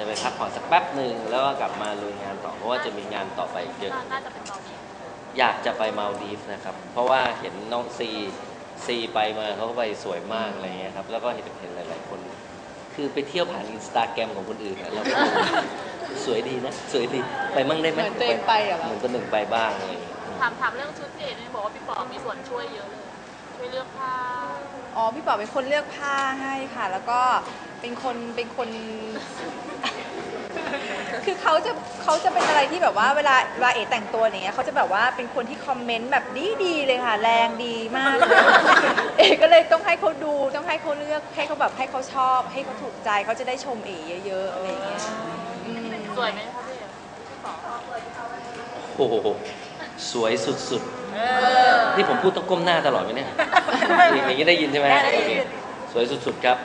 จะไปพักผ่อนสักแป๊บหนึ่งแล้วก็กลับมาลุยงานต่อเพราะว่าจะมีงานต่อไปเยอะ น่าจะเป็นตอนนี้อยากจะไปมาลดีฟส์นะครับ เพราะว่าเห็นน้องซีซีไปมาเขาก็ไปสวยมากอะไรเงี้ยครับ แล้วก็เห็นเห็นหลาย ๆ คน คือไปเที่ยวผ่านอินสตาแกรมของคนอื่นอะเราก็ดูสวยดีนะ สวยดีไปมั่งได้ไหมเหมือนตัวเองไปเหรอ เหมือนตัวหนึ่งไปบ้างอะไรเงี้ยถามถามเรื่องชุดพี่เอกเนี่ยบอกว่าพี่ปอมีส่วนช่วยเยอะเลยช่วยเลือกผ้าอ๋อพี่ป๋อเป็นคนเลือกผ้าให้ค่ะ แล้วก็เป็นคนเป็นคน คือเขาจะเขาจะเป็นอะไรที่แบบว่าเวลาเวลาเอ๋แต่งตัวอย่างเงี้ยเขาจะแบบว่าเป็นคนที่คอมเมนต์แบบดีดีๆเลยค่ะ แรงดีมากเลยเอ๋ก็เลยต้องให้เขาดูต้องให้เขาเลือกให้เขาแบบให้เขาชอบ ให้เขาถูกใจเขาจะได้ชมเอ๋เยอะๆอะไรอย่างเงี้ยอืมสวยไหมคะพี่เอกพี่ปอโอ้โหสวยสุดๆนี่ผมพูดต้องก้มหน้าตลอดไหมเนี่ยอย่างนี้ได้ยินใช่ไหมโอเคสวยสุดๆครับ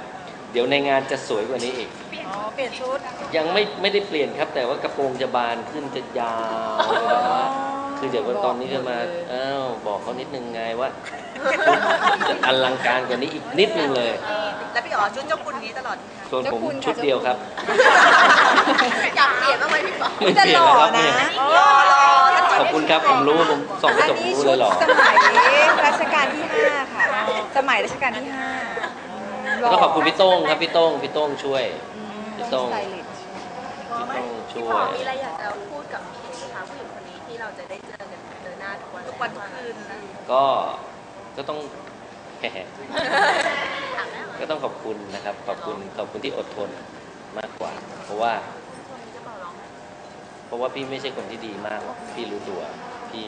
เดี๋ยวในงานจะสวยกว่านี้อีก อ๋อ เปลี่ยนชุด ยังไม่ไม่ได้เปลี่ยนครับ แต่ว่ากระโปรงจะบานขึ้นจะยาวแบบว่าคือเดี๋ยวตอนนี้จะมาอ้าวบอกเขานิดนึงไงว่าจะอลังการกว่านี้อีกนิดนึงเลย แล้วพี่อ๋อชุดเจ้าคุณนี้ตลอดส่วนผมเจ้าคุณค่ะชุดเดียวครับอยากเปลี่ยนบ้างไหมพี่ป๋อไม่เปลี่ยนแล้วครับแต่หล่อนะเนี่ยรอรอขอบคุณครับผมรู้ผมส่องกระอันจกนี้รู้ชุเลดยหรอสมัยรัชกาลที่ 5 ค่ะ สมัยรัชกาลที่ 5 แล้วก็ขอบคุณพี่โต้งครับพี่โต้งพี่โต้งช่วยพี่โต้งสไตลิสต์พี่โต้งช่วพี่ป๋อยมีอะไรอยากจะพูดกับพี่เอกไหมคะผู้หญิงคนนี้ที่เราจะได้เจอกันเจอหน้าทุกวันทุกวันทุกคืนนะก็ก็ต้องแหมถามแม่ว่าก็ต้องขอบคุณนะครับ ขอบคุณขอบคุณที่อดทนมากกว่า เพราะว่า เพราะว่าพี่ไม่ใช่คนที่ดีมากหรอกพี่รู้ตัว พี่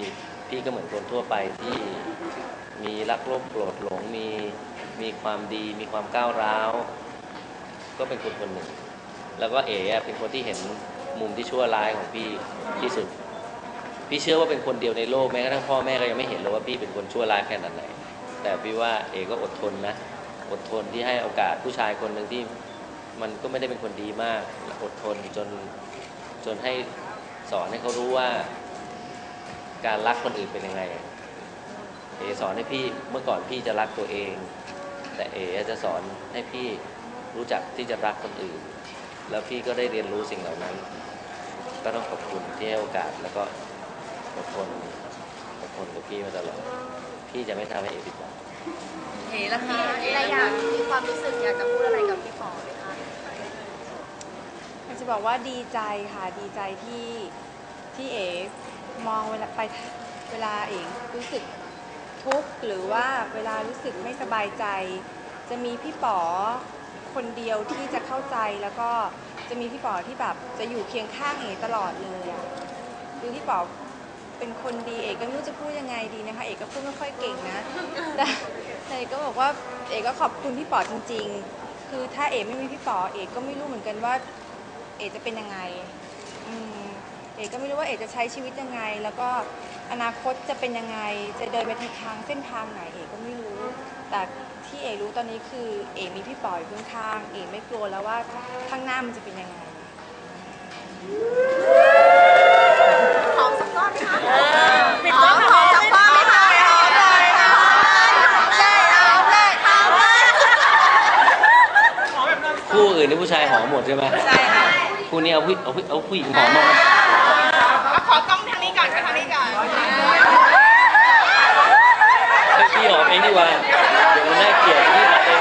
พี่ก็เหมือนคนทั่วไปที่ มีรักโลภโกรธหลงมีมีความดี มีความก้าวร้าว ก็เป็นคนคนหนึ่ง แล้วก็เอ๋เป็นคนที่เห็นมุมที่ชั่วร้ายของพี่ที่สุด พี่เชื่อว่าเป็นคนเดียวในโลกแม้กระทั่งพ่อแม่ก็ยังไม่เห็นเลยว่าพี่เป็นคนชั่วร้ายขนาดไหน แต่พี่ว่าเอ๋ก็อดทนนะ อดทนที่ให้โอกาสผู้ชายคนหนึ่งที่มันก็ไม่ได้เป็นคนดีมาก อดทนจนจนให้สอนให้เขารู้ว่า การรักคนอื่นเป็นยังไง เอสอนให้พี่เมื่อก่อนพี่จะรักตัวเอง แต่เอจะสอนให้พี่รู้จักที่จะรักคนอื่น แล้วพี่ก็ได้เรียนรู้สิ่งเหล่านั้น ก็ต้องขอบคุณที่ให้โอกาสแล้วก็อดทนอดทนกับพี่มาตลอดพี่จะไม่ทำให้เอผิดหวังเอ๋แล้วพี่มีอะไรอยากมีความรู้สึกอยากจะพูดอะไรกับพี่ป๋อไหมคะอยากจะบอกว่าดีใจค่ะดีใจที่ที่เอ๋มองเวลาไปเวลาเอ๋รู้สึก ทุกข์หรือว่าเวลารู้สึกไม่สบายใจ จะมีพี่ป๋อคนเดียวที่จะเข้าใจแล้วก็จะมีพี่ป๋อที่แบบจะอยู่เคียงข้างเอ๋ตลอดเลยอะคือพี่ป๋อเป็นคนดีเอกก็ไม่รู้จะพูดยังไงดีนะคะ เอกก็พูดไม่ค่อยเก่งนะแต่แต่เอกก็บอกว่าเอกก็ขอบคุณพี่ป๋อจริง ๆ คือถ้าเอกไม่มีพี่ป๋อเอกก็ไม่รู้เหมือนกันว่า เอกจะเป็นยังไง อืม เอกก็ไม่รู้ว่าเอกจะใช้ชีวิตยังไง แล้วก็อนาคตจะเป็นยังไง จะเดินไปทางเส้นทางไหนเอกก็ไม่รู้ แต่ที่เอกรู้ตอนนี้คือเอกมีพี่ป๋ออยู่ข้างๆเอกไม่กลัวแล้วว่าข้างหน้ามันจะเป็นยังไงหอมสักก้อนไหมคะหอมหอมสักก้อนไหมคะหอมเลยหอมเลยหอมเลยหอมเลยคู่อื่นนี่ผู้ชายหอมหมดใช่ไหมใช่ค่ะคู่นี้เอาผู้เอาผู้เอาผู้หญิงหอมมาก ไหมขอกล้องทางนี้ก่อนกับทางนี้ก่อนให้พี่หอมเองดีกว่าเดี๋ยวมันน่าเกลียดที่หอมเอง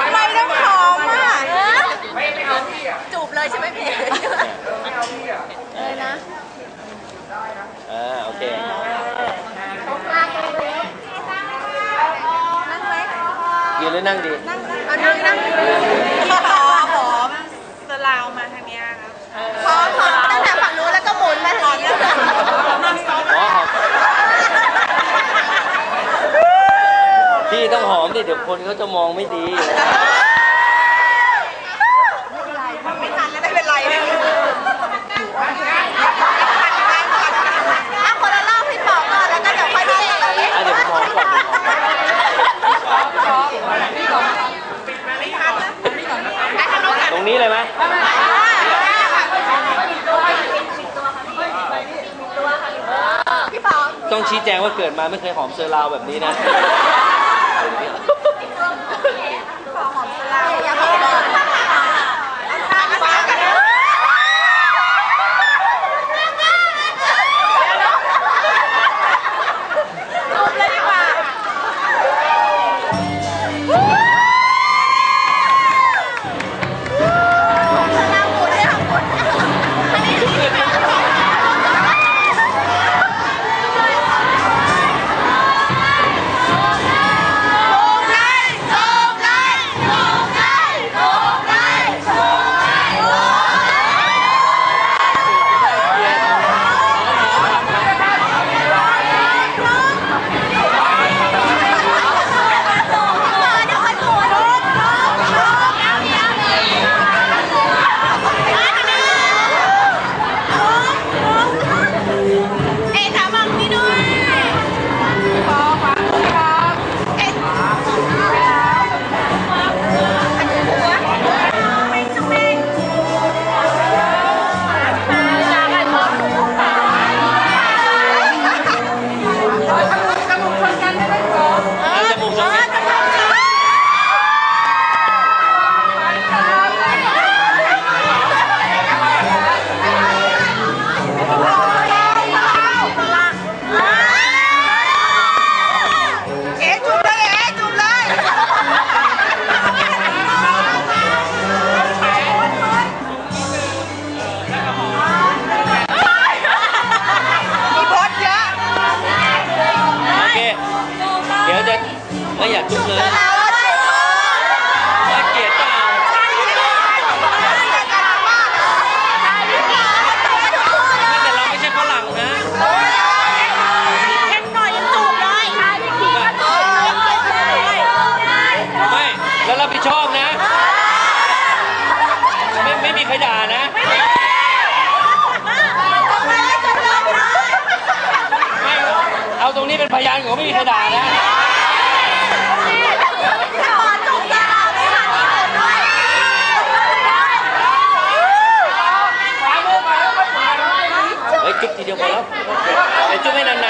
ทำไมต้องหอมอะจูบเลยใช่ไหมพี่เออนะอ่าโอเคนั่งไหมยืนหรือนั่งดี นั่งนั่งเอานั่งนั่งพี่ป๋อหอม ขอขอตั้งแต่ฝั่งนู้นแล้วก็หมุนมาทางนี้อ๋อหอมพี่ต้องหอมดิเดี๋ยวคนเขาจะมองไม่ดี ไม่ทันแล้วไม่เป็นไรอะคนละรอบพี่ป๋อก่อนแล้วก็เดี๋ยวค่อยพี่เอ๋ อะเดี๋ยวผมหอมก่อนตรงนี้เลยไหม พี่ป๋อ ต้องชี้แจงว่าเกิดมาไม่เคยหอมเซอร์ราวแบบนี้นะ ไม่อยากทุบเลยน่าเกลียดเราไม่ใช่ฝรั่งนะถูกป่ะไม่แล้วรัผิดชอบนะ ไม่ไม่มีใครด่านะเอาตรงนี้เป็นพยานของไม่มีใครด่านะ ยวพอแล้วไอ้จุ๊บไม่นาน